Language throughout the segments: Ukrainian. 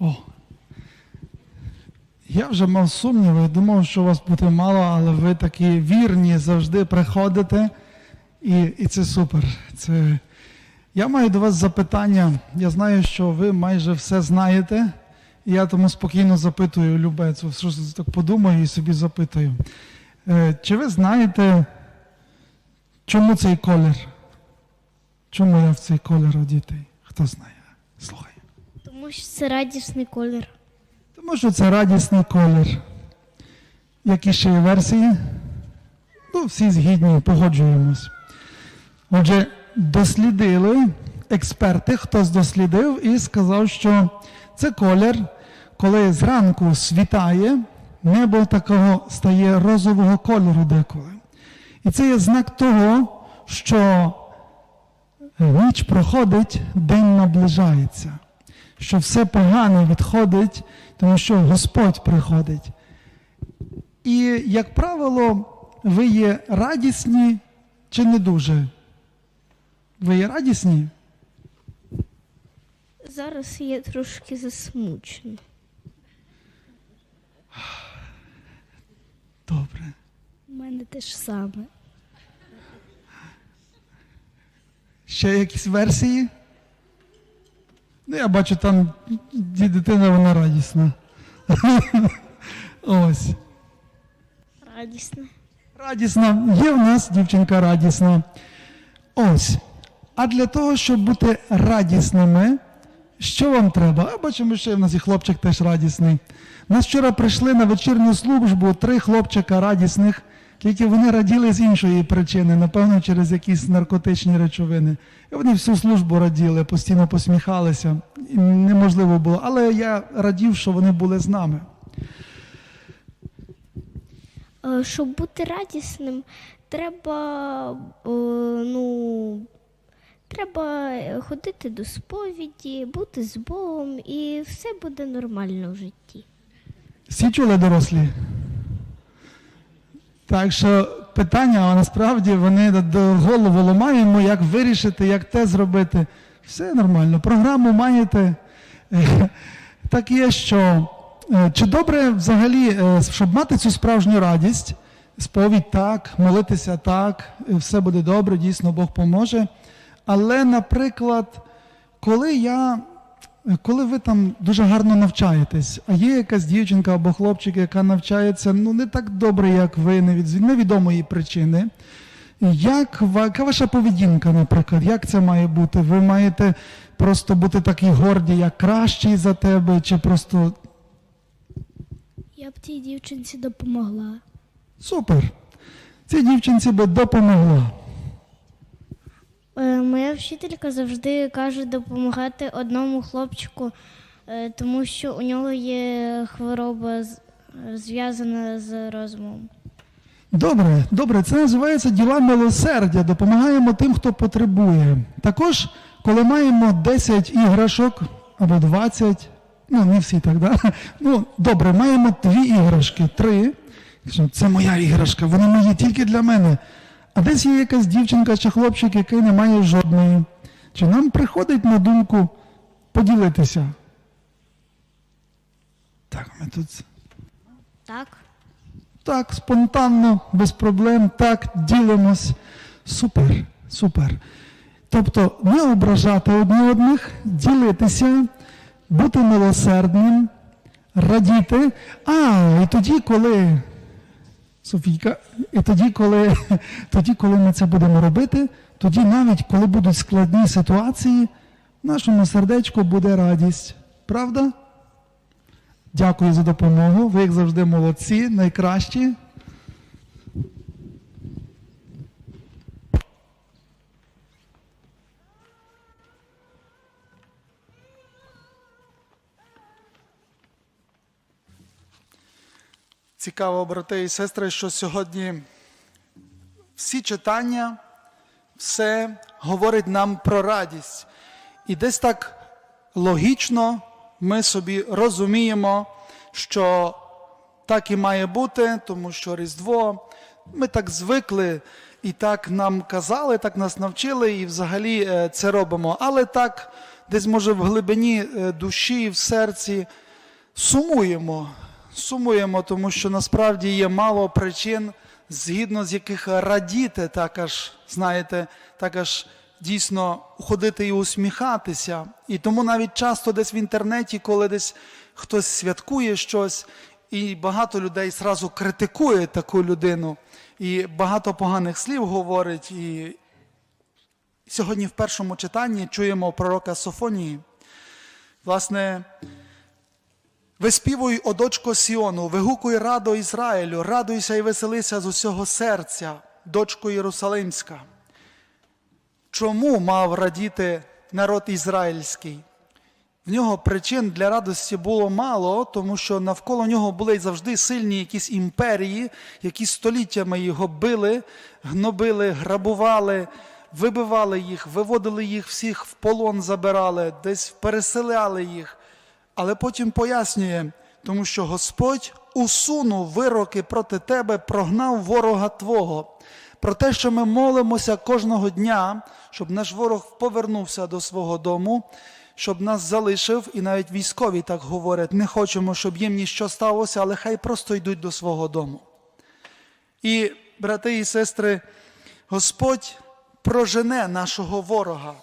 О. Я вже мав сумніви, думав, що у вас буде мало, але ви такі вірні, завжди приходите. І, і це супер. Це... Я маю до вас запитання. Я знаю, що ви майже все знаєте. І я тому спокійно запитую любе, це так подумаю і собі запитую. Е, Чи ви знаєте, чому цей колір? Чому я в цей колір одітий? Хто знає? Слухай. Тому що це радісний колір. Тому що це радісний колір. Які ще є версії? Ну, всі згідні, погоджуємось. Отже, дослідили експерти, хтось дослідив і сказав, що це колір, коли зранку світає, небо такого стає розового кольору деколи. І це є знак того, що ніч проходить, день наближається, що все погане відходить, тому що Господь приходить. І, як правило, ви є радісні чи не дуже? Ви є радісні? Зараз я трошки засмучена. Добре. У мене те ж саме. Ще якісь версії? Ну, я бачу, там дитина вона радісна. Ось. Радісне. Радісна. Є в нас дівчинка радісна. Ось. А для того, щоб бути радісними, що вам треба? А бачимо, що в нас і хлопчик теж радісний. Нас вчора прийшли на вечірню службу три хлопчика радісних, тільки вони раділи з іншої причини, напевно, через якісь наркотичні речовини. І вони всю службу раділи, постійно посміхалися. І неможливо було. Але я радів, що вони були з нами. Е, Щоб бути радісним, треба, е, ну, треба ходити до сповіді, бути з Богом, і все буде нормально в житті. Всі чули дорослі? Так що питання, а насправді вони голову ламаємо, як вирішити, як те зробити. Все нормально. Програму маєте. Так є, що е, чи добре взагалі, е, щоб мати цю справжню радість, сповідь так, молитися так, все буде добре, дійсно Бог поможе. Але, наприклад, коли я коли ви там дуже гарно навчаєтесь, а є якась дівчинка або хлопчик, яка навчається ну не так добре, як ви, не від невідомої причини. Як яка ваша поведінка, наприклад, як це має бути? Ви маєте просто бути такі горді, як кращий за тебе, чи просто Я б тій дівчинці допомогла. супер. Цій дівчинці би допомогла. Е, Моя вчителька завжди каже допомагати одному хлопчику, е, тому що у нього є хвороба зв'язана з розумом. Добре, добре, це називається діла милосердя. Допомагаємо тим, хто потребує. Також, коли маємо 10 іграшок або 20, ну не всі так, да? Ну, добре, маємо дві іграшки, три. Це моя іграшка, вони мої тільки для мене. А десь є якась дівчинка чи хлопчик, який не має жодної. Чи нам приходить на думку поділитися? Так, ми тут. Так? Так, спонтанно, без проблем, так, ділимось. Супер, супер. Тобто не ображати одне одних, ділитися, бути милосердним, радіти. А, і тоді, коли. Софійка, і тоді, коли, тоді, коли ми це будемо робити, тоді навіть коли будуть складні ситуації, в нашому сердечку буде радість. Правда? Дякую за допомогу. Ви, як завжди, молодці, найкращі. Цікаво, брати і сестри, що сьогодні всі читання, все говорить нам про радість. І десь так логічно ми собі розуміємо, що так і має бути, тому що Різдво, ми так звикли, і так нам казали, так нас навчили, і взагалі е, це робимо. Але так десь може в глибині е, душі, в серці сумуємо. Сумуємо, тому що насправді є мало причин, згідно з яких радіти, так аж, знаєте, так аж дійсно ходити і усміхатися. І тому навіть часто десь в інтернеті, коли десь хтось святкує щось, і багато людей зразу критикує таку людину, і багато поганих слів говорить. І сьогодні в першому читанні чуємо пророка Софонії. Власне, Виспівуй, о дочко Сіону, вигукуй радо Ізраїлю, радуйся і веселися з усього серця, дочко Єрусалимська. Чому мав радіти народ ізраїльський? В нього причин для радості було мало, тому що навколо нього були завжди сильні якісь імперії, які століттями його били, гнобили, грабували, вибивали їх, виводили їх всіх в полон, забирали, десь переселяли їх. Але потім пояснює, тому що Господь усунув вироки проти тебе, прогнав ворога Твого. Про те, що ми молимося кожного дня, щоб наш ворог повернувся до свого дому, щоб нас залишив, і навіть військові так говорять, не хочемо, щоб їм ніщо сталося, але хай просто йдуть до свого дому. І, брати і сестри, Господь прожене нашого ворога.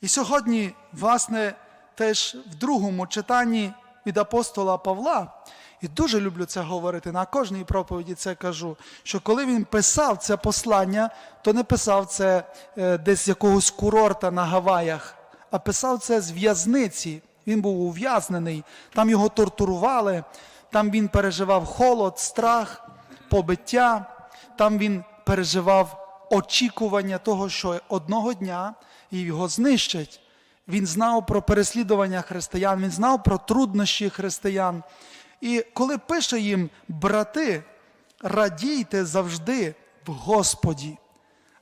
І сьогодні, власне, теж в другому читанні від апостола Павла, і дуже люблю це говорити, на кожній проповіді це кажу, що коли він писав це послання, то не писав це е, десь з якогось курорта на Гаваях, а писав це з в'язниці. Він був ув'язнений, там його тортурували, там він переживав холод, страх, побиття, там він переживав очікування того, що одного дня його знищать. Він знав про переслідування християн, він знав про труднощі християн. І коли пише їм, брати, радійте завжди в Господі.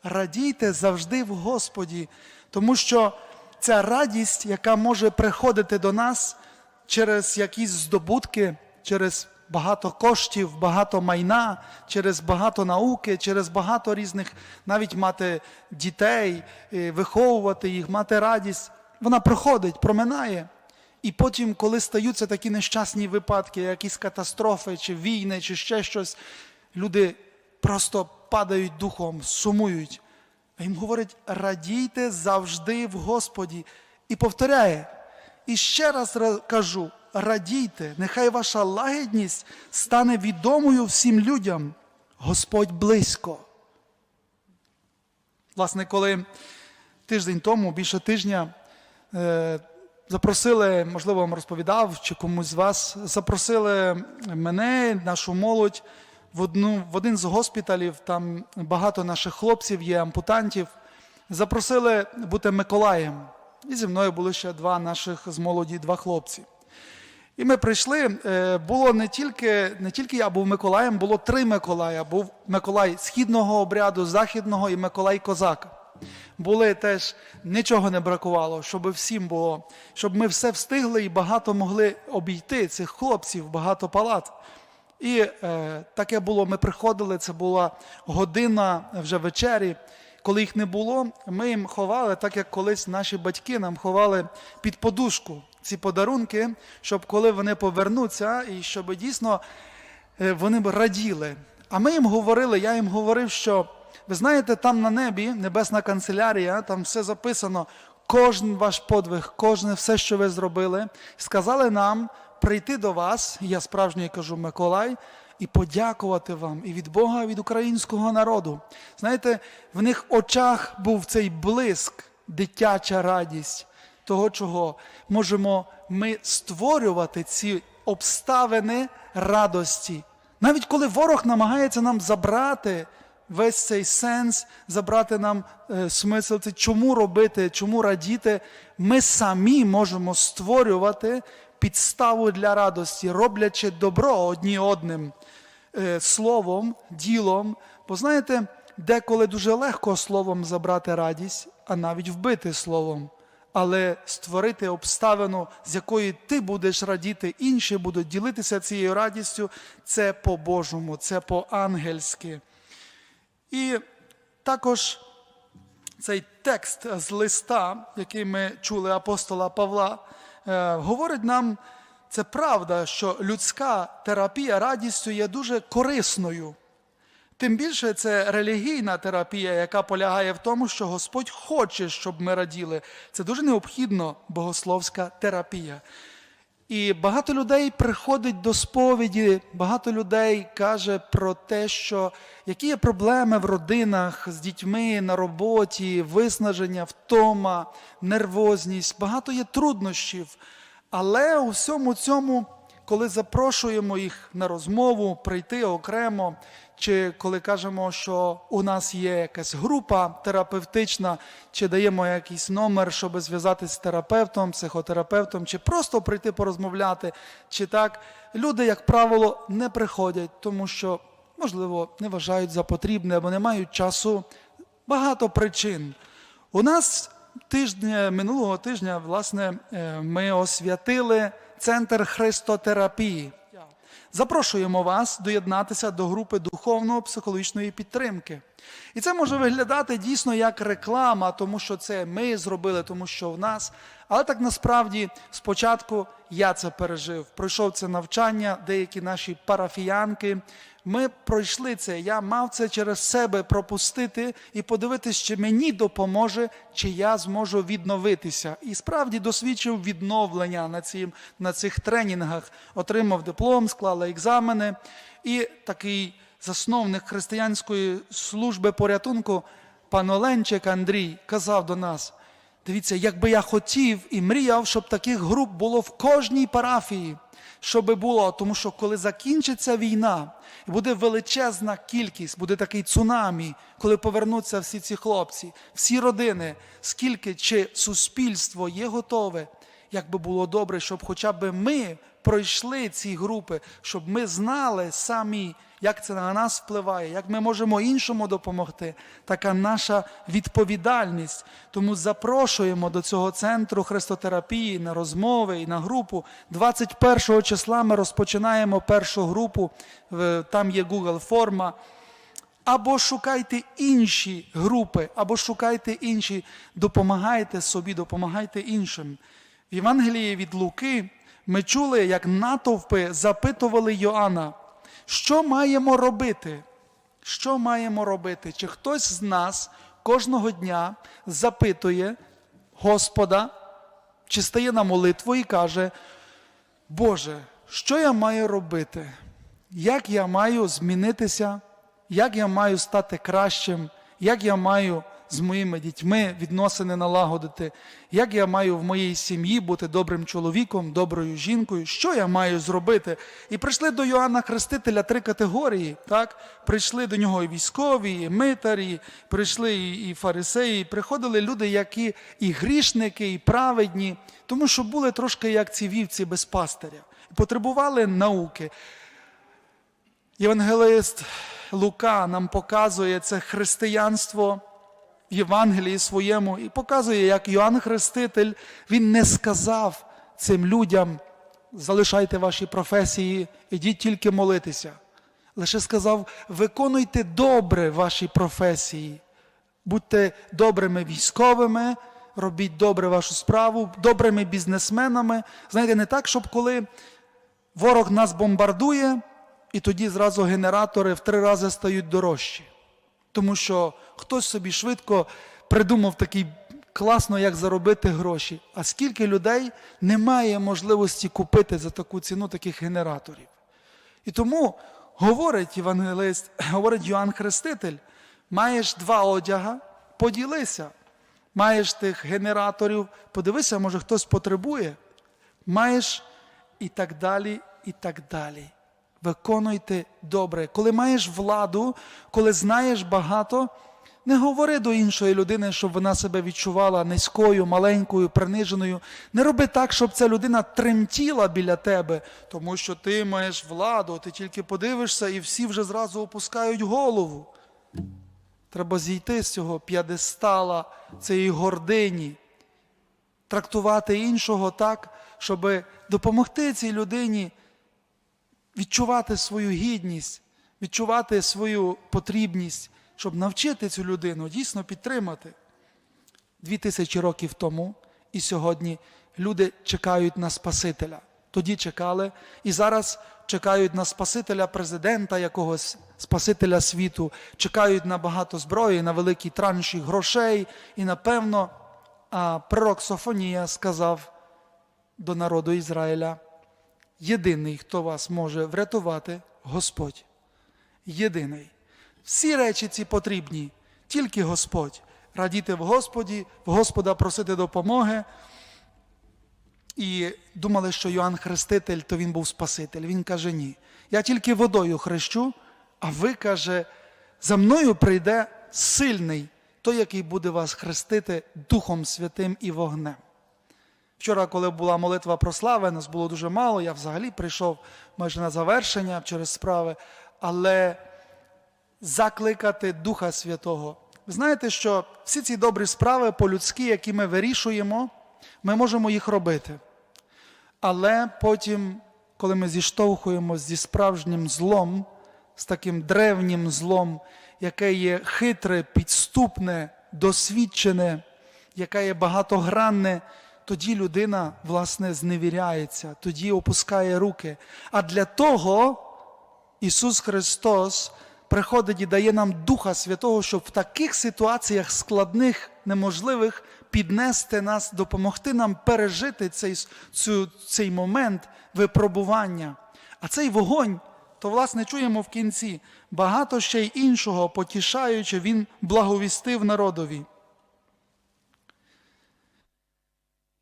Радійте завжди в Господі, тому що ця радість, яка може приходити до нас через якісь здобутки, через багато коштів, багато майна, через багато науки, через багато різних, навіть мати дітей, е, виховувати їх, мати радість, вона проходить, проминає. І потім, коли стаються такі нещасні випадки, якісь катастрофи, чи війни, чи ще щось, люди просто падають духом, сумують. А їм говорить, радійте завжди в Господі. І повторяє, і ще раз кажу, радійте, нехай ваша лагідність стане відомою всім людям. Господь близько. Власне, коли тиждень тому, більше тижня, запросили, можливо, вам розповідав чи комусь з вас, запросили мене, нашу молодь в, одну, в один з госпіталів, там багато наших хлопців є, ампутантів. Запросили бути Миколаєм. І зі мною були ще два наших з молоді, два хлопці. І ми прийшли. е, Було не тільки, не тільки я був Миколаєм, було три Миколая. Був Миколай східного обряду, західного і Миколай Козак. Були теж, нічого не бракувало, щоб всім було, щоб ми все встигли і багато могли обійти цих хлопців, багато палат. І е, таке було, ми приходили, це була година вже вечері. Коли їх не було, ми їм ховали, так як колись наші батьки нам ховали під подушку ці подарунки, щоб коли вони повернуться, і щоб дійсно е, вони б раділи. А ми їм говорили, я їм говорив, що ви знаєте, там на небі небесна канцелярія, там все записано, кожен ваш подвиг, кожне все, що ви зробили, сказали нам прийти до вас, я справжній кажу Миколай, і подякувати вам і від Бога, і від українського народу. Знаєте, в них очах був цей блиск, дитяча радість того, чого можемо ми створювати ці обставини радості. Навіть коли ворог намагається нам забрати весь цей сенс, забрати нам е, смисл, це чому робити, чому радіти, ми самі можемо створювати підставу для радості, роблячи добро одні одним е, словом, ділом. Бо знаєте, деколи дуже легко словом забрати радість, а навіть вбити словом. Але створити обставину, з якої ти будеш радіти, інші будуть ділитися цією радістю, це по-божому, це по-ангельськи. І також цей текст з листа, який ми чули апостола Павла, е, говорить нам, це правда, що людська терапія радістю є дуже корисною. Тим більше це релігійна терапія, яка полягає в тому, що Господь хоче, щоб ми раділи. Це дуже необхідно богословська терапія. І багато людей приходить до сповіді, багато людей каже про те, що які є проблеми в родинах з дітьми на роботі, виснаження, втома, нервозність, багато є труднощів. Але у всьому цьому, коли запрошуємо їх на розмову, прийти окремо, чи коли кажемо, що у нас є якась група терапевтична, чи даємо якийсь номер, щоб зв'язатися з терапевтом, психотерапевтом, чи просто прийти порозмовляти, чи так, люди, як правило, не приходять, тому що, можливо, не вважають за потрібне або не мають часу. Багато причин. У нас тижня, минулого тижня, власне, е, ми освятили центр христотерапії. Запрошуємо вас доєднатися до групи духовно-психологічної підтримки. І це може виглядати дійсно як реклама, тому що це ми зробили, тому що в нас. Але так насправді спочатку я це пережив. Пройшов це навчання, деякі наші парафіянки. Ми пройшли це. Я мав це через себе пропустити і подивитись, чи мені допоможе, чи я зможу відновитися. І справді досвідчив відновлення на, цим, на цих тренінгах, отримав диплом, склали екзамени. І такий засновник християнської служби порятунку, пан Оленчик Андрій, казав до нас. Дивіться, якби я хотів і мріяв, щоб таких груп було в кожній парафії, щоб було, тому що коли закінчиться війна, і буде величезна кількість, буде такий цунамі, коли повернуться всі ці хлопці, всі родини, скільки чи суспільство є готове, як би було добре, щоб хоча б ми пройшли ці групи, щоб ми знали самі, як це на нас впливає, як ми можемо іншому допомогти. Така наша відповідальність. Тому запрошуємо до цього центру христотерапії на розмови і на групу. 21 числа ми розпочинаємо першу групу. Там є Google форма. Або шукайте інші групи, або шукайте інші, допомагайте собі, допомагайте іншим. В Євангелії від Луки ми чули, як натовпи запитували Йоанна, що маємо робити? Що маємо робити? Чи хтось з нас кожного дня запитує Господа, чи стає на молитву і каже, Боже, що я маю робити? Як я маю змінитися? Як я маю стати кращим? Як я маю з моїми дітьми відносини налагодити? Як я маю в моїй сім'ї бути добрим чоловіком, доброю жінкою? Що я маю зробити? І прийшли до Йоанна Хрестителя три категорії. Так? Прийшли до нього і військові, і митарі, прийшли і, фарисеї. Приходили люди, які і грішники, і праведні, тому що були трошки як ці вівці без пастиря. Потребували науки. Євангелист Лука нам показує це християнство в Євангелії своєму і показує, як Йоанн Хреститель він не сказав цим людям: залишайте ваші професії, ідіть тільки молитися. Лише сказав: виконуйте добре ваші професії, будьте добрими військовими, робіть добре вашу справу, добрими бізнесменами. Знаєте, не так, щоб коли ворог нас бомбардує, і тоді зразу генератори в три рази стають дорожчі. Тому що хтось собі швидко придумав такий класно, як заробити гроші. А скільки людей не має можливості купити за таку ціну таких генераторів. І тому говорить євангелист, говорить Йоанн Хреститель, маєш два одяга, поділися. Маєш тих генераторів, подивися, може хтось потребує. Маєш і так далі, і так далі. Виконуйте добре. Коли маєш владу, коли знаєш багато, не говори до іншої людини, щоб вона себе відчувала низькою, маленькою, приниженою. Не роби так, щоб ця людина тремтіла біля тебе, тому що ти маєш владу, ти тільки подивишся, і всі вже зразу опускають голову. Треба зійти з цього п'ядестала, цієї гордині, трактувати іншого так, щоб допомогти цій людині відчувати свою гідність, відчувати свою потрібність, щоб навчити цю людину, дійсно підтримати. дві тисячі років тому і сьогодні люди чекають на Спасителя. Тоді чекали і зараз чекають на Спасителя, президента якогось Спасителя світу, чекають на багато зброї, на великі транші грошей. І напевно, пророк Софонія сказав до народу Ізраїля: єдиний, хто вас може врятувати, Господь. Єдиний. Всі речі ці потрібні, тільки Господь. Радіти в Господі, в Господа просити допомоги. І думали, що Йоанн Хреститель, то він був Спаситель. Він каже: ні. Я тільки водою хрещу, а ви каже, за мною прийде сильний, той, який буде вас хрестити Духом Святим і вогнем. Вчора, коли була молитва про слави, нас було дуже мало. Я взагалі прийшов майже на завершення через справи, але закликати Духа Святого. Ви знаєте, що всі ці добрі справи по-людськи, які ми вирішуємо, ми можемо їх робити. Але потім, коли ми зіштовхуємося зі справжнім злом, з таким древнім злом, яке є хитре, підступне, досвідчене, яке є багатогранне, тоді людина, власне, зневіряється, тоді опускає руки. А для того Ісус Христос приходить і дає нам Духа Святого, щоб в таких ситуаціях складних, неможливих піднести нас, допомогти нам пережити цей, цю, цей момент випробування. А цей вогонь, то, власне, чуємо в кінці, багато ще й іншого, потішаючи, Він благовістив народові.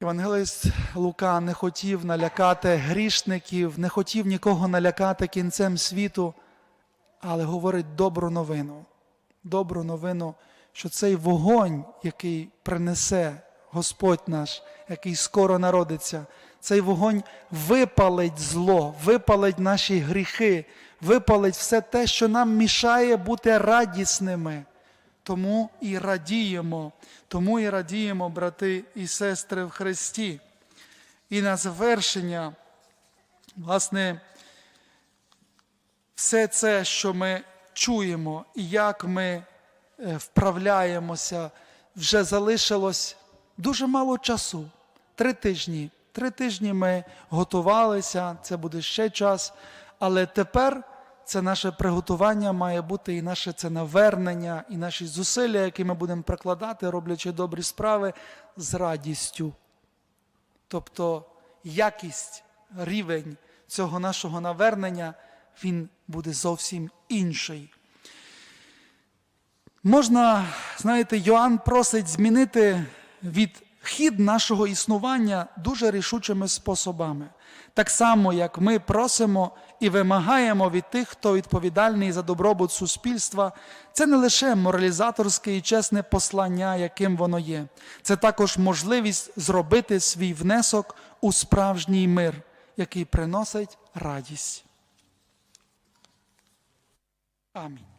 Євангелист Лука не хотів налякати грішників, не хотів нікого налякати кінцем світу, але говорить добру новину. Добру новину, що цей вогонь, який принесе Господь наш, який скоро народиться, цей вогонь випалить зло, випалить наші гріхи, випалить все те, що нам мішає бути радісними. Тому і радіємо, тому і радіємо, брати і сестри в Христі. І на завершення, власне, все це, що ми чуємо, і як ми е, вправляємося, вже залишилось дуже мало часу. Три тижні. Три тижні ми готувалися, це буде ще час, але тепер це наше приготування має бути і наше це навернення, і наші зусилля, які ми будемо прикладати, роблячи добрі справи з радістю. Тобто якість, рівень цього нашого навернення, він буде зовсім інший. Можна, знаєте, Йоанн просить змінити від хід нашого існування дуже рішучими способами. Так само, як ми просимо і вимагаємо від тих, хто відповідальний за добробут суспільства, це не лише моралізаторське і чесне послання, яким воно є, це також можливість зробити свій внесок у справжній мир, який приносить радість. Амінь.